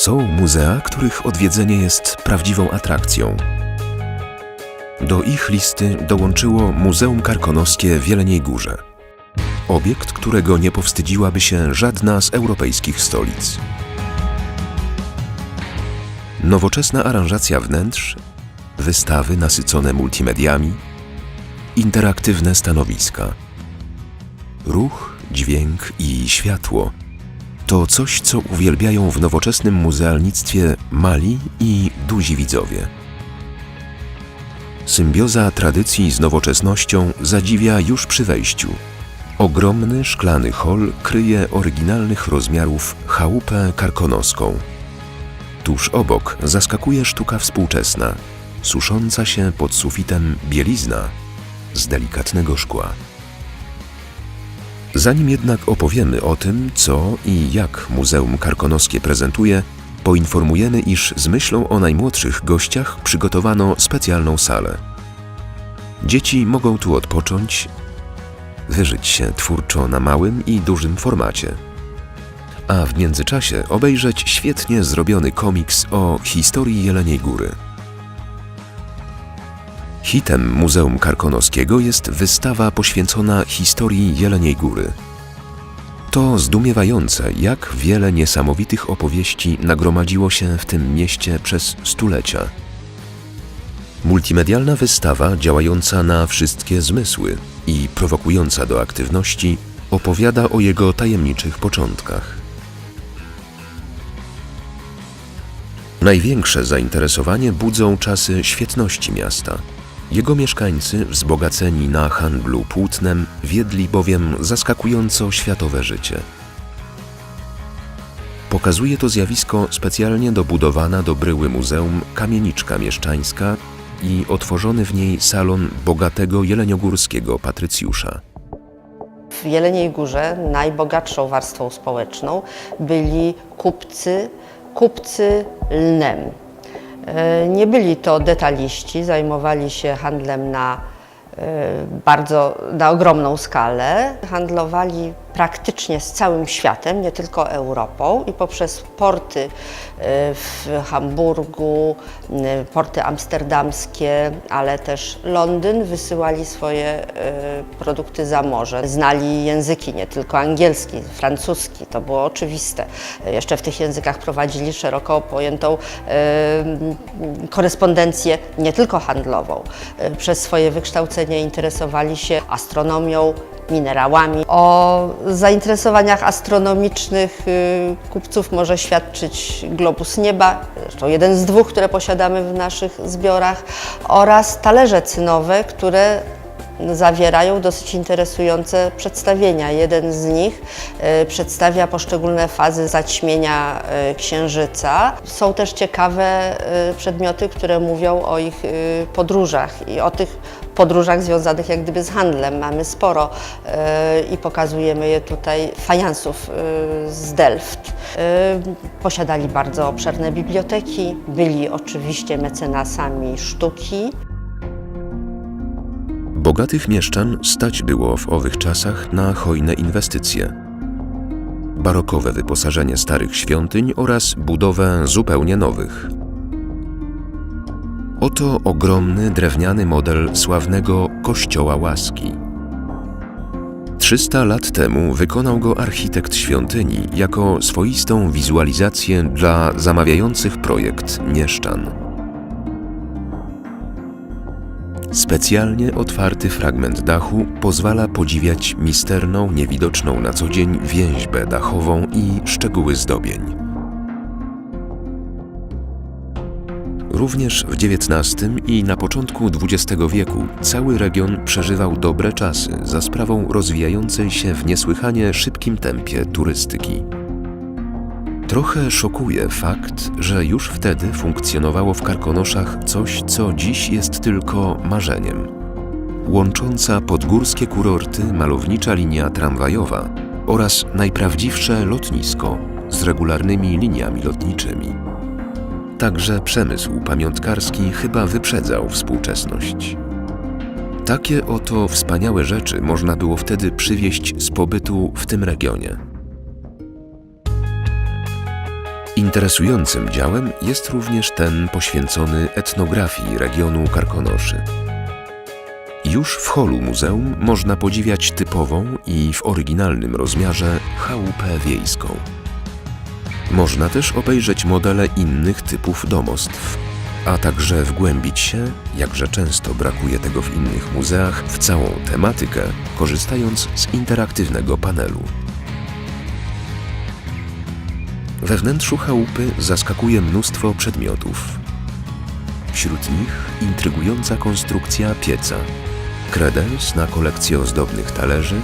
Są muzea, których odwiedzenie jest prawdziwą atrakcją. Do ich listy dołączyło Muzeum Karkonoskie w Jeleniej Górze. Obiekt, którego nie powstydziłaby się żadna z europejskich stolic. Nowoczesna aranżacja wnętrz, wystawy nasycone multimediami, interaktywne stanowiska. Ruch, dźwięk i światło to coś, co uwielbiają w nowoczesnym muzealnictwie mali i duzi widzowie. Symbioza tradycji z nowoczesnością zadziwia już przy wejściu. Ogromny szklany hol kryje oryginalnych rozmiarów chałupę karkonoską. Tuż obok zaskakuje sztuka współczesna, susząca się pod sufitem bielizna z delikatnego szkła. Zanim jednak opowiemy o tym, co i jak Muzeum Karkonoskie prezentuje, poinformujemy, iż z myślą o najmłodszych gościach przygotowano specjalną salę. Dzieci mogą tu odpocząć, wyżyć się twórczo na małym i dużym formacie, a w międzyczasie obejrzeć świetnie zrobiony komiks o historii Jeleniej Góry. Hitem Muzeum Karkonoskiego jest wystawa poświęcona historii Jeleniej Góry. To zdumiewające, jak wiele niesamowitych opowieści nagromadziło się w tym mieście przez stulecia. Multimedialna wystawa działająca na wszystkie zmysły i prowokująca do aktywności opowiada o jego tajemniczych początkach. Największe zainteresowanie budzą czasy świetności miasta. Jego mieszkańcy, wzbogaceni na handlu płótnem, wiedli bowiem zaskakująco światowe życie. Pokazuje to zjawisko specjalnie dobudowana do bryły muzeum kamieniczka mieszczańska i otworzony w niej salon bogatego jeleniogórskiego patrycjusza. W Jeleniej Górze najbogatszą warstwą społeczną byli kupcy, kupcy lnem. E, Nie byli to detaliści, zajmowali się handlem na e, bardzo, na ogromną skalę. Handlowali praktycznie z całym światem, nie tylko Europą i poprzez porty e, w Hamburgu, e, porty amsterdamskie, ale też Londyn wysyłali swoje e, produkty za morze. Znali języki, nie tylko angielski, francuski, to było oczywiste. Jeszcze w tych językach prowadzili szeroko pojętą korespondencję nie tylko handlową. Przez swoje wykształcenie interesowali się astronomią, minerałami. O zainteresowaniach astronomicznych y, kupców może świadczyć globus nieba, to jeden z dwóch, które posiadamy w naszych zbiorach, oraz talerze cynowe, które zawierają dosyć interesujące przedstawienia. Jeden z nich y, przedstawia poszczególne fazy zaćmienia y, księżyca. Są też ciekawe przedmioty, które mówią o ich podróżach i o tych podróżach związanych jak gdyby z handlem. Mamy sporo y, i pokazujemy je tutaj fajansów y, z Delft. Y, Posiadali bardzo obszerne biblioteki, byli oczywiście mecenasami sztuki. Bogatych mieszczan stać było w owych czasach na hojne inwestycje. Barokowe wyposażenie starych świątyń oraz budowę zupełnie nowych. Oto ogromny drewniany model sławnego Kościoła Łaski. 300 lat temu wykonał go architekt świątyni jako swoistą wizualizację dla zamawiających projekt mieszczan. Specjalnie otwarty fragment dachu pozwala podziwiać misterną, niewidoczną na co dzień więźbę dachową i szczegóły zdobień. Również w XIX i na początku XX wieku cały region przeżywał dobre czasy za sprawą rozwijającej się w niesłychanie szybkim tempie turystyki. Trochę szokuje fakt, że już wtedy funkcjonowało w Karkonoszach coś, co dziś jest tylko marzeniem. Łącząca podgórskie kurorty malownicza linia tramwajowa oraz najprawdziwsze lotnisko z regularnymi liniami lotniczymi. Także przemysł pamiątkarski chyba wyprzedzał współczesność. Takie oto wspaniałe rzeczy można było wtedy przywieźć z pobytu w tym regionie. Interesującym działem jest również ten poświęcony etnografii regionu Karkonoszy. Już w holu muzeum można podziwiać typową i w oryginalnym rozmiarze chałupę wiejską. Można też obejrzeć modele innych typów domostw, a także wgłębić się, jakże często brakuje tego w innych muzeach, w całą tematykę, korzystając z interaktywnego panelu. We wnętrzu chałupy zaskakuje mnóstwo przedmiotów. Wśród nich intrygująca konstrukcja pieca, kredens na kolekcję ozdobnych talerzy,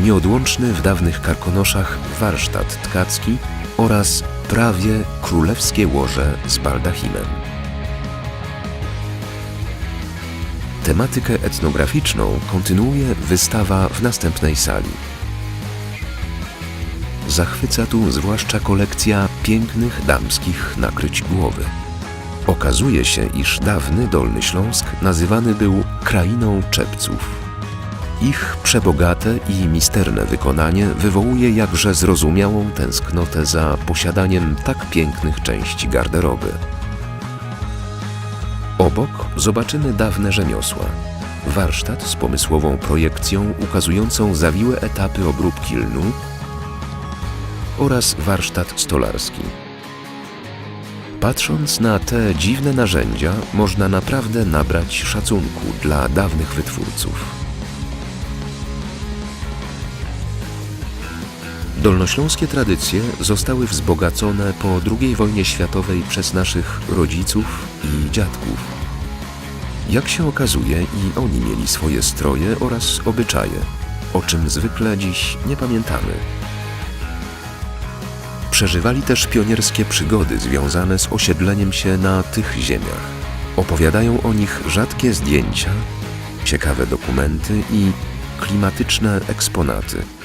nieodłączny w dawnych karkonoszach warsztat tkacki oraz prawie królewskie łoże z baldachimem. Tematykę etnograficzną kontynuuje wystawa w następnej sali. Zachwyca tu zwłaszcza kolekcja pięknych damskich nakryć głowy. Okazuje się, iż dawny Dolny Śląsk nazywany był krainą czepców. Ich przebogate i misterne wykonanie wywołuje jakże zrozumiałą tęsknotę za posiadaniem tak pięknych części garderoby. Obok zobaczymy dawne rzemiosła. Warsztat z pomysłową projekcją ukazującą zawiłe etapy obróbki lnu oraz warsztat stolarski. Patrząc na te dziwne narzędzia, można naprawdę nabrać szacunku dla dawnych wytwórców. Dolnośląskie tradycje zostały wzbogacone po II wojnie światowej przez naszych rodziców i dziadków. Jak się okazuje, i oni mieli swoje stroje oraz obyczaje, o czym zwykle dziś nie pamiętamy. Przeżywali też pionierskie przygody związane z osiedleniem się na tych ziemiach. Opowiadają o nich rzadkie zdjęcia, ciekawe dokumenty i klimatyczne eksponaty.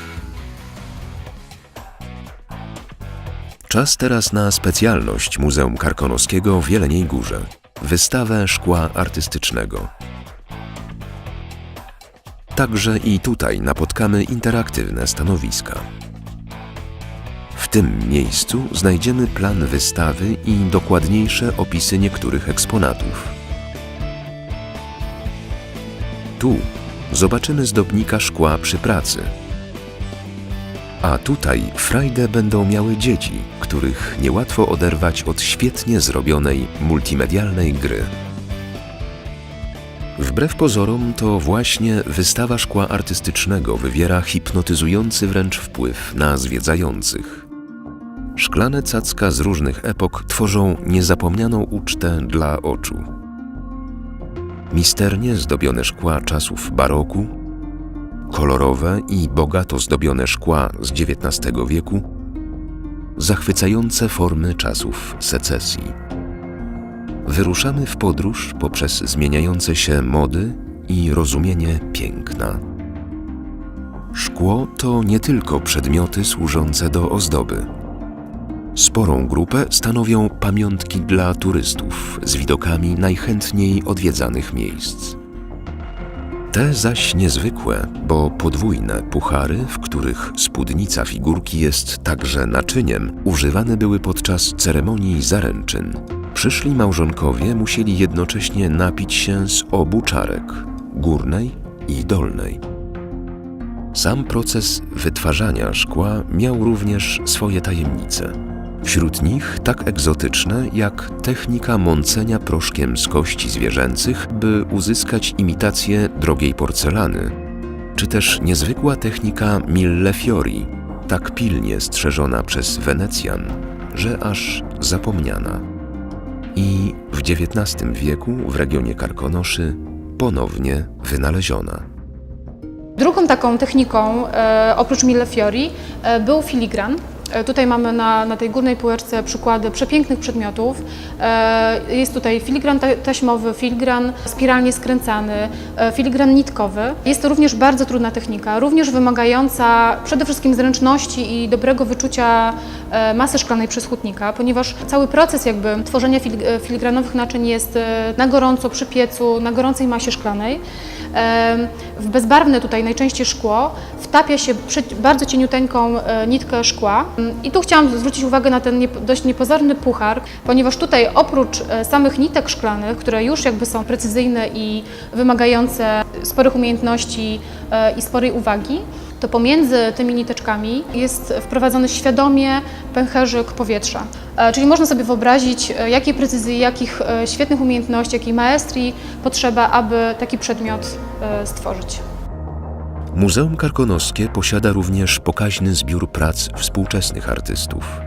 Czas teraz na specjalność Muzeum Karkonoskiego w Jeleniej Górze wystawę szkła artystycznego. Także i tutaj napotkamy interaktywne stanowiska. W tym miejscu znajdziemy plan wystawy i dokładniejsze opisy niektórych eksponatów. Tu zobaczymy zdobnika szkła przy pracy. A tutaj frajdę będą miały dzieci, których niełatwo oderwać od świetnie zrobionej multimedialnej gry. Wbrew pozorom, to właśnie wystawa szkła artystycznego wywiera hipnotyzujący wręcz wpływ na zwiedzających. Szklane cacka z różnych epok tworzą niezapomnianą ucztę dla oczu. Misternie zdobione szkła czasów baroku, kolorowe i bogato zdobione szkła z XIX wieku, zachwycające formy czasów secesji. Wyruszamy w podróż poprzez zmieniające się mody i rozumienie piękna. Szkło to nie tylko przedmioty służące do ozdoby. Sporą grupę stanowią pamiątki dla turystów z widokami najchętniej odwiedzanych miejsc. Te zaś niezwykłe, bo podwójne puchary, w których spódnica figurki jest także naczyniem, używane były podczas ceremonii zaręczyn. Przyszli małżonkowie musieli jednocześnie napić się z obu czarek górnej i dolnej. Sam proces wytwarzania szkła miał również swoje tajemnice. Wśród nich tak egzotyczne jak technika mącenia proszkiem z kości zwierzęcych, by uzyskać imitację drogiej porcelany, czy też niezwykła technika millefiori, tak pilnie strzeżona przez Wenecjan, że aż zapomniana. I w XIX wieku w regionie Karkonoszy ponownie wynaleziona. Drugą taką techniką, e, oprócz millefiori, e, był filigran. E, Tutaj mamy na, na tej górnej półeczce przykłady przepięknych przedmiotów. E, Jest tutaj filigran ta- taśmowy, filigran spiralnie skręcany, e, filigran nitkowy. Jest to również bardzo trudna technika, również wymagająca przede wszystkim zręczności i dobrego wyczucia masy szklanej przez hutnika, ponieważ cały proces jakby tworzenia fili- filigranowych naczyń jest na gorąco przy piecu, na gorącej masie szklanej. W bezbarwne tutaj najczęściej szkło wtapia się bardzo cieniuteńką e, nitkę szkła. I tu chciałam zwrócić uwagę na ten dość niepozorny puchar, ponieważ tutaj oprócz e, samych nitek szklanych, które już jakby są precyzyjne i wymagające sporych umiejętności e, i sporej uwagi, to pomiędzy tymi niteczkami jest wprowadzony świadomie pęcherzyk powietrza. E, Czyli można sobie wyobrazić, e, jakiej precyzji, jakich e, świetnych umiejętności, jakiej maestrii potrzeba, aby taki przedmiot stworzyć. Muzeum Karkonoskie posiada również pokaźny zbiór prac współczesnych artystów.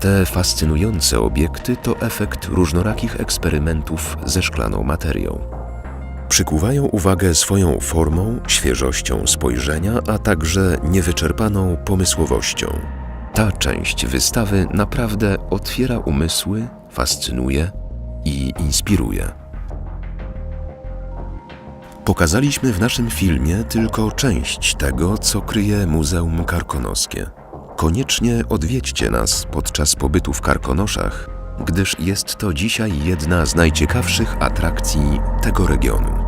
Te fascynujące obiekty to efekt różnorakich eksperymentów ze szklaną materią. Przykuwają uwagę swoją formą, świeżością spojrzenia, a także niewyczerpaną pomysłowością. Ta część wystawy naprawdę otwiera umysły, fascynuje i inspiruje. Pokazaliśmy w naszym filmie tylko część tego, co kryje Muzeum Karkonoskie. Koniecznie odwiedźcie nas podczas pobytu w Karkonoszach, gdyż jest to dzisiaj jedna z najciekawszych atrakcji tego regionu.